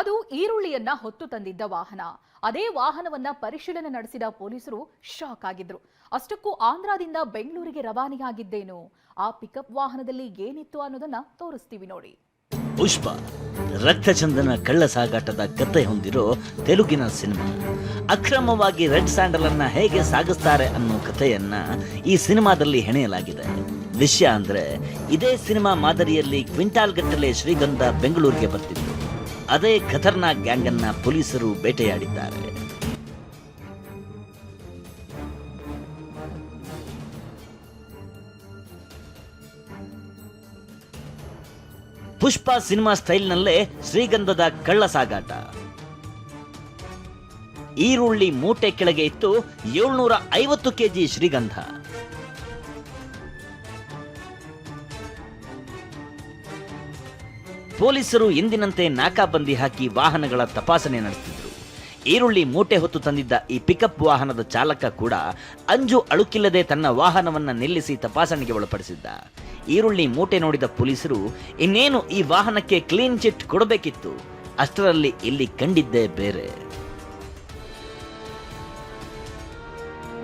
ಅದು ಈರುಳ್ಳಿಯನ್ನ ಹೊತ್ತು ತಂದಿದ್ದ ವಾಹನ. ಅದೇ ವಾಹನವನ್ನ ಪರಿಶೀಲನೆ ನಡೆಸಿದ ಪೊಲೀಸರು ಶಾಕ್ ಆಗಿದ್ರು. ಅಷ್ಟಕ್ಕೂ ಆಂಧ್ರದಿಂದ ಬೆಂಗಳೂರಿಗೆ ರವಾನೆಯಾಗಿದ್ದೇನು? ಆ ಪಿಕಪ್ ವಾಹನದಲ್ಲಿ ಏನಿತ್ತು ಅನ್ನೋದನ್ನ ತೋರಿಸ್ತೀವಿ ನೋಡಿ. ಪುಷ್ಪ, ರಕ್ತಚಂದನ ಕಳ್ಳ ಸಾಗಾಟದ ಕತೆ ಹೊಂದಿರೋ ತೆಲುಗಿನ ಸಿನಿಮಾ. ಅಕ್ರಮವಾಗಿ ರೆಡ್ ಸ್ಯಾಂಡಲ್ ಅನ್ನ ಹೇಗೆ ಸಾಗಿಸ್ತಾರೆ ಅನ್ನೋ ಕಥೆಯನ್ನ ಈ ಸಿನಿಮಾದಲ್ಲಿ ಹೆಣೆಯಲಾಗಿದೆ. ವಿಷಯ ಅಂದ್ರೆ ಇದೇ ಸಿನಿಮಾ ಮಾದರಿಯಲ್ಲಿ ಕ್ವಿಂಟಾಲ್ ಗಟ್ಟಲೆ ಶ್ರೀಗಂಧ ಬೆಂಗಳೂರಿಗೆ ಬರ್ತಿತ್ತು. ಅದೇ ಖತರ್ನಾಕ್ ಗ್ಯಾಂಗ್ ಅನ್ನ ಪೊಲೀಸರು ಬೇಟೆಯಾಡಿದ್ದಾರೆ. ಪುಷ್ಪ ಸಿನಿಮಾ ಸ್ಟೈಲ್ನಲ್ಲೇ ಶ್ರೀಗಂಧದ ಕಳ್ಳ ಸಾಗಾಟ ಈರುಳ್ಳಿ ಮೂಟೆ ಕೆಳಗೆ ಇತ್ತು ಏಳ್ನೂರ ಐವತ್ತು ಕೆಜಿ ಶ್ರೀಗಂಧ. ಪೊಲೀಸರು ಎಂದಿನಂತೆ ನಾಕಾಬಂದಿ ಹಾಕಿ ವಾಹನಗಳ ತಪಾಸಣೆ ನಡೆಸಿದ್ರು ಈರುಳ್ಳಿ ಮೂಟೆ ಹೊತ್ತು ತಂದಿದ್ದ ಈ ಪಿಕಪ್ ವಾಹನದ ಚಾಲಕ ಕೂಡ ಅಂಜು ಅಳುಕಿಲ್ಲದೆ ತನ್ನ ವಾಹನವನ್ನ ನಿಲ್ಲಿಸಿ ತಪಾಸಣೆಗೆ ಒಳಪಡಿಸಿದ್ದ. ಈರುಳ್ಳಿ ಮೂಟೆ ನೋಡಿದ ಪೊಲೀಸರು, ಇನ್ನೇನು ಈ ವಾಹನಕ್ಕೆ ಕ್ಲೀನ್ ಚಿಟ್ ಕೊಡಬೇಕಿತ್ತು? ಅಷ್ಟರಲ್ಲಿ ಇಲ್ಲಿ ಕಂಡಿದ್ದೇ ಬೇರೆ.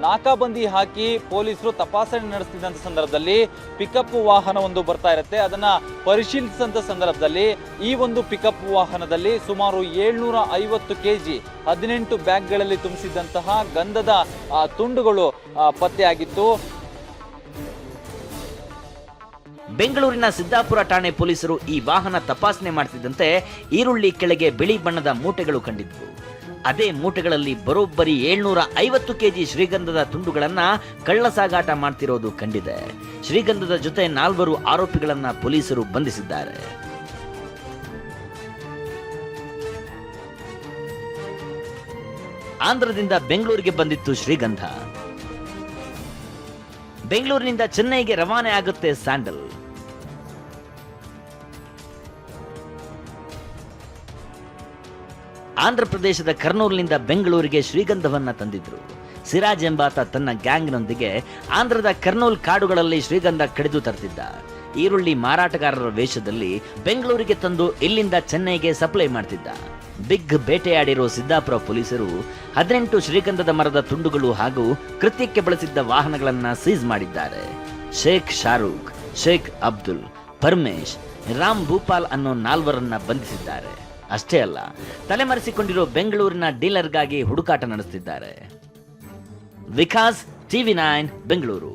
ನಾಕಾಬಂದಿ ಹಾಕಿ ಪೊಲೀಸರು ತಪಾಸಣೆ ನಡೆಸ್ತಿದ್ದಂಥ ಸಂದರ್ಭದಲ್ಲಿ ಪಿಕಪ್ ವಾಹನ ಒಂದು ಬರ್ತಾ ಇರುತ್ತೆ. ಅದನ್ನ ಪರಿಶೀಲಿಸಿದಂಥ ಸಂದರ್ಭದಲ್ಲಿ ಈ ಒಂದು ಪಿಕಪ್ ವಾಹನದಲ್ಲಿ ಸುಮಾರು ಏಳ್ನೂರ ಐವತ್ತು ಕೆಜಿ ಹದಿನೆಂಟು ಬ್ಯಾಗ್ಗಳಲ್ಲಿ ತುಂಬಿಸಿದಂತಹ ಗಂಧದ ತುಂಡುಗಳು ಪತ್ತೆಯಾಗಿತ್ತು. ಬೆಂಗಳೂರಿನ ಸಿದ್ದಾಪುರ ಠಾಣೆ ಪೊಲೀಸರು ಈ ವಾಹನ ತಪಾಸಣೆ ಮಾಡ್ತಿದ್ದಂತೆ ಈರುಳ್ಳಿ ಕೆಳಗೆ ಬಿಳಿ ಬಣ್ಣದ ಮೂಟೆಗಳು ಕಂಡಿದ್ವು ಅದೇ ಮೂಟೆಗಳಲ್ಲಿ ಬರೋಬ್ಬರಿ ಏಳ್ನೂರ ಐವತ್ತು ಕೆಜಿ ಶ್ರೀಗಂಧದ ತುಂಡುಗಳನ್ನ ಕಳ್ಳ ಸಾಗಾಟ ಮಾಡ್ತಿರೋದು ಕಂಡಿದೆ. ಶ್ರೀಗಂಧದ ಜೊತೆ ನಾಲ್ವರು ಆರೋಪಿಗಳನ್ನ ಪೊಲೀಸರು ಬಂಧಿಸಿದ್ದಾರೆ. ಆಂಧ್ರದಿಂದ ಬೆಂಗಳೂರಿಗೆ ಬಂದಿತ್ತು ಶ್ರೀಗಂಧ. ಬೆಂಗಳೂರಿನಿಂದ ಚೆನ್ನೈಗೆ ರವಾನೆ ಆಗುತ್ತೆ ಸ್ಯಾಂಡಲ್. ಆಂಧ್ರ ಪ್ರದೇಶದ ಕರ್ನೂಲ್ನಿಂದ ಬೆಂಗಳೂರಿಗೆ ಶ್ರೀಗಂಧವನ್ನು ತಂದಿದ್ರು. ಸಿರಾಜ್ ಎಂಬಾತ ತನ್ನ ಗ್ಯಾಂಗ್ನೊಂದಿಗೆ ಆಂಧ್ರದ ಕರ್ನೂಲ್ ಕಾಡುಗಳಲ್ಲಿ ಶ್ರೀಗಂಧ ಕಡಿದು ತರ್ತಿದ್ದ. ಈರುಳ್ಳಿ ಮಾರಾಟಗಾರರ ವೇಷದಲ್ಲಿ ಬೆಂಗಳೂರಿಗೆ ತಂದು ಇಲ್ಲಿಂದ ಚೆನ್ನೈಗೆ ಸಪ್ಲೈ ಮಾಡ್ತಿದ್ದ. ಬಿಗ್ ಬೇಟೆಯಾಡಿರೋ ಸಿದ್ದಾಪುರ ಪೊಲೀಸರು ಹದಿನೆಂಟು ಶ್ರೀಗಂಧದ ಮರದ ತುಂಡುಗಳು ಹಾಗೂ ಕೃತ್ಯಕ್ಕೆ ಬಳಸಿದ್ದ ವಾಹನಗಳನ್ನ ಸೀಸ್ ಮಾಡಿದ್ದಾರೆ. ಶೇಖ್ ಶಾರೂಖ್, ಶೇಖ್ ಅಬ್ದುಲ್, ಪರಮೇಶ್, ರಾಮ್ ಭೂಪಾಲ್ ಅನ್ನೋ ನಾಲ್ವರನ್ನ ಬಂಧಿಸಿದ್ದಾರೆ. ಅಷ್ಟೇ ಅಲ್ಲ ತಲೆಮರೆಸಿಕೊಂಡಿರೋ ಬೆಂಗಳೂರಿನ ಡೀಲರ್ಗಾಗಿ ಹುಡುಕಾಟ ನಡೆಸುತ್ತಿದ್ದಾರೆ ವಿಕಾಸ್ ಟಿವಿ ನೈನ್ ಬೆಂಗಳೂರು.